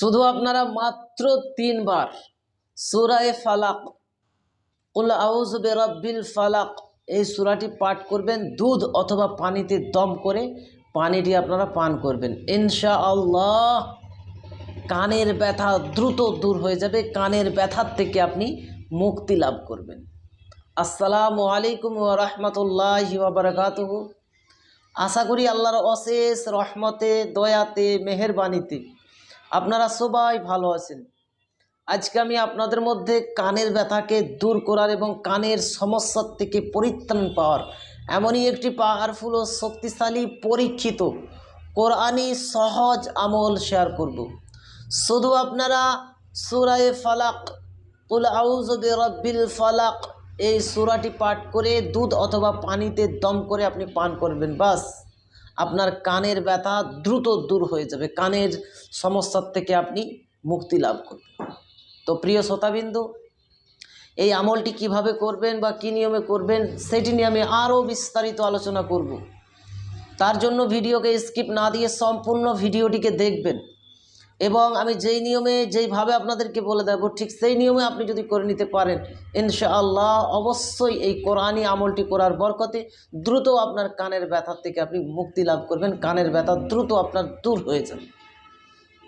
শুধু আপনারা মাত্র তিনবার সুরায় ফালাক উল আউজ বেরব্বিল ফালাক, এই সুরাটি পাঠ করবেন দুধ অথবা পানিতে দম করে পানিটি আপনারা পান করবেন। ইনশা আল্লাহ কানের ব্যথা দ্রুত দূর হয়ে যাবে, কানের ব্যথার থেকে আপনি মুক্তি লাভ করবেন। আসসালামু আলাইকুম রহমতুল্লাহ বারকাতুহু। আশা করি আল্লাহর অশেষ রহমতে, দয়াতে, মেহেরবানিতে আপনারা সবাই ভালো আছেন। আজকে আমি আপনাদের মধ্যে কানের ব্যথাকে দূর করার এবং কানের সমস্যার থেকে পরিত্রাণ পাওয়ার এমনই একটি পাওয়ারফুল ও শক্তিশালী পরীক্ষিত কোরআনি সহজ আমল শেয়ার করব। শুধু আপনারা সুরায়ে ফালাক উল আউজ রব্বিল ফালাক এই সুরাটি পাঠ করে দুধ অথবা পানিতে দম করে আপনি পান করবেন, বাস। আপনার কানের ব্যথা দ্রুত দূর হয়ে যাবে। কানের সমস্যার থেকে আপনি মুক্তি লাভ করবেন। তো প্রিয় শ্রোতাবিন্দু, এই আমলটি কীভাবে করবেন বা কী নিয়মে করবেন, সেটি নিয়ে আমি আরও বিস্তারিত আলোচনা করব। তার জন্য ভিডিওকে স্কিপ না দিয়ে সম্পূর্ণ ভিডিওটিকে দেখবেন। এবং আমি যেই নিয়মে, যেইভাবে আপনাদেরকে বলে দেবো, ঠিক সেই নিয়মে আপনি যদি করে নিতে পারেন, ইনশাআল্লাহ অবশ্যই এই কোরআনী আমলটি করার বরকতে দ্রুত আপনার কানের ব্যথার থেকে আপনি মুক্তি লাভ করবেন, কানের ব্যথা দ্রুত আপনার দূর হয়ে যাবে।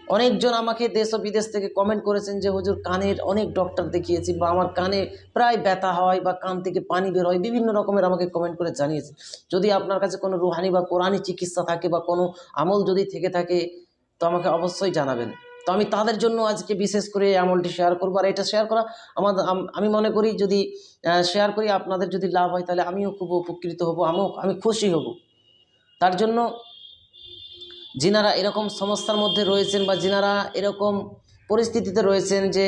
অনেকজন আমাকে দেশ ও বিদেশ থেকে কমেন্ট করেছেন যে, হুজুর, কানের অনেক ডক্টর দেখিয়েছি বা আমার কানে প্রায় ব্যথা হয় বা কান থেকে পানি বের হয়। বিভিন্ন রকমের আমাকে কমেন্ট করে জানিয়েছে যদি আপনার কাছে কোনো রুহানি বা কোরআনি চিকিৎসা থাকে বা কোনো আমল যদি থেকে থাকে তো আমাকে অবশ্যই জানাবেন। তো আমি তাদের জন্য আজকে বিশেষ করে এই আমলটি শেয়ার করব। আর এটা শেয়ার করা আমার, আমি মনে করি যদি শেয়ার করি আপনাদের যদি লাভ হয় তাহলে আমিও খুব উপকৃত হব, আমিও, আমি খুশি হব। তার জন্য যিনারা এরকম সমস্যার মধ্যে রয়েছেন বা যিনারা এরকম পরিস্থিতিতে রয়েছেন যে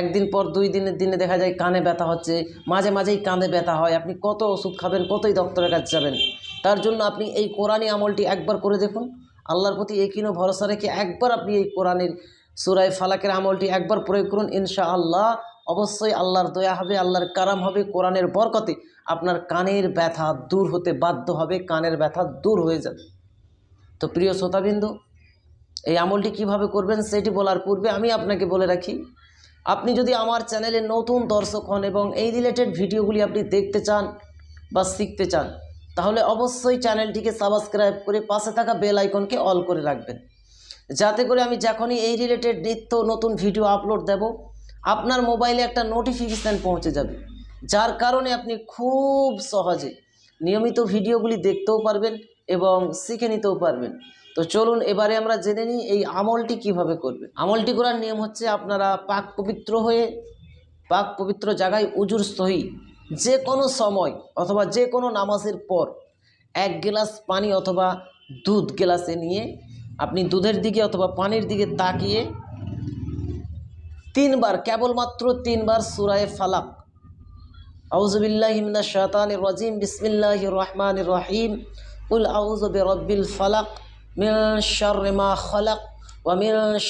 একদিন পর দুই দিনের দিনে দেখা যায় কানে ব্যথা হচ্ছে, মাঝে মাঝেই কাঁধে ব্যথা হয়, আপনি কত ওষুধ খাবেন, কতই ডক্টরের কাছে যাবেন। তার জন্য আপনি এই কোরআনী আমলটি একবার করে দেখুন। আল্লাহর প্রতি একিনো ভরসা রেখে একবার আপনি এই কোরআনের সুরায় ফালাকের আমলটি একবার প্রয়োগ করুন ইনশা আল্লাহ অবশ্যই আল্লাহর দয়া হবে, আল্লাহর কারাম হবে, কোরআনের বরকতে আপনার কানের ব্যথা দূর হতে বাধ্য হবে, কানের ব্যথা দূর হয়ে যাবে। তো প্রিয় শ্রোতাবিন্দু, এই আমলটি কীভাবে করবেন সেটি বলার পূর্বে আমি আপনাকে বলে রাখি, আপনি যদি আমার চ্যানেলে নতুন দর্শক হন এবং এই রিলেটেড ভিডিওগুলি আপনি দেখতে চান বা শিখতে চান তাহলে অবশ্যই চ্যানেলটিকে সাবস্ক্রাইব করে পাশে থাকা বেল আইকনকে অল করে রাখবেন। যাতে করে আমি যখনই এই রিলেটেড নিত্য নতুন ভিডিও আপলোড দেব, আপনার মোবাইলে একটা নোটিফিকেশান পৌঁছে যাবে। যার কারণে আপনি খুব সহজে নিয়মিত ভিডিওগুলি দেখতেও পারবেন এবং শিখে নিতেও পারবেন। তো চলুন এবারে আমরা জেনে নিই এই আমলটি কীভাবে করবেন। আমলটি করার নিয়ম হচ্ছে আপনারা পাক পবিত্র হয়ে পাক পবিত্র জায়গায় উজুর সহি যে কোনো সময় অথবা যে কোনো নামাজের পর এক গ্লাস পানি অথবা দুধ গ্লাসে নিয়ে আপনি দুধের দিকে অথবা পানির দিকে তাকিয়ে তিনবার, কেবলমাত্র তিনবার সুরায় ফালাক। আউজবিল্লাহিমিনা শাতান রাজিম। বিসমিল্লাহ রহমান রহিম। উল আউজ রব্বিল ফালাক মিন শাররি মা খালাক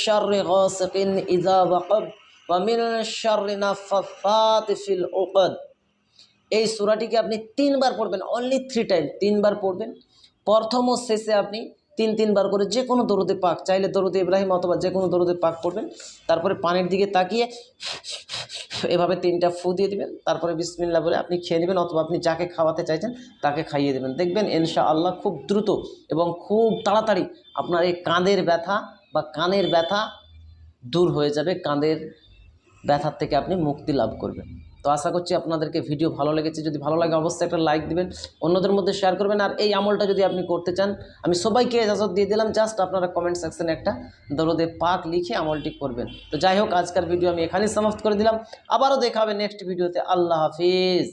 শাররি গাসিকিন ইযা ওয়াকাব ওয়া মিন শাররি নাফাসাতি ফিল উকদ। এই সূরাটিকে আপনি তিনবার পড়বেন অনলি থ্রি টাইম তিনবার পড়বেন। প্রথম ও শেষে আপনি তিন, তিনবার করে যে কোনো দরুদে পাক, চাইলে দরুদে ইব্রাহিম অথবা যে কোনো দরুদে পাক পড়বেন। তারপরে পানির দিকে তাকিয়ে এভাবে তিনটা ফু দিয়ে দিবেন। তারপরে বিসমিল্লা বলে আপনি খেয়ে নেবেন অথবা আপনি যাকে খাওয়াতে চাইছেন তাকে খাইয়ে দেবেন। দেখবেন ইনশা আল্লাহ খুব দ্রুত এবং খুব তাড়াতাড়ি আপনার এই কাঁধের ব্যথা বা কানের ব্যথা দূর হয়ে যাবে। কাঁধের ব্যথার থেকে আপনি মুক্তি লাভ করবেন। তো আশা করছি আপনাদেরকে ভিডিও ভালো লেগেছে। যদি ভালো লাগে অবশ্যই একটা লাইক দিবেন, অন্যদের মধ্যে শেয়ার করবেন, আর এই আমলটা যদি আপনি করতে চান, আমি সবাইকে এজাজত দিয়ে দিলাম। জাস্ট আপনারা কমেন্ট সেকশনে একটা দরদে পাক লিখে আমলটি করবেন। তো যাই হোক, আজকের ভিডিও আমি এখানেই সমাপ্ত করে দিলাম। আবারও দেখাবে নেক্সট ভিডিওতে আল্লাহ হাফিজ।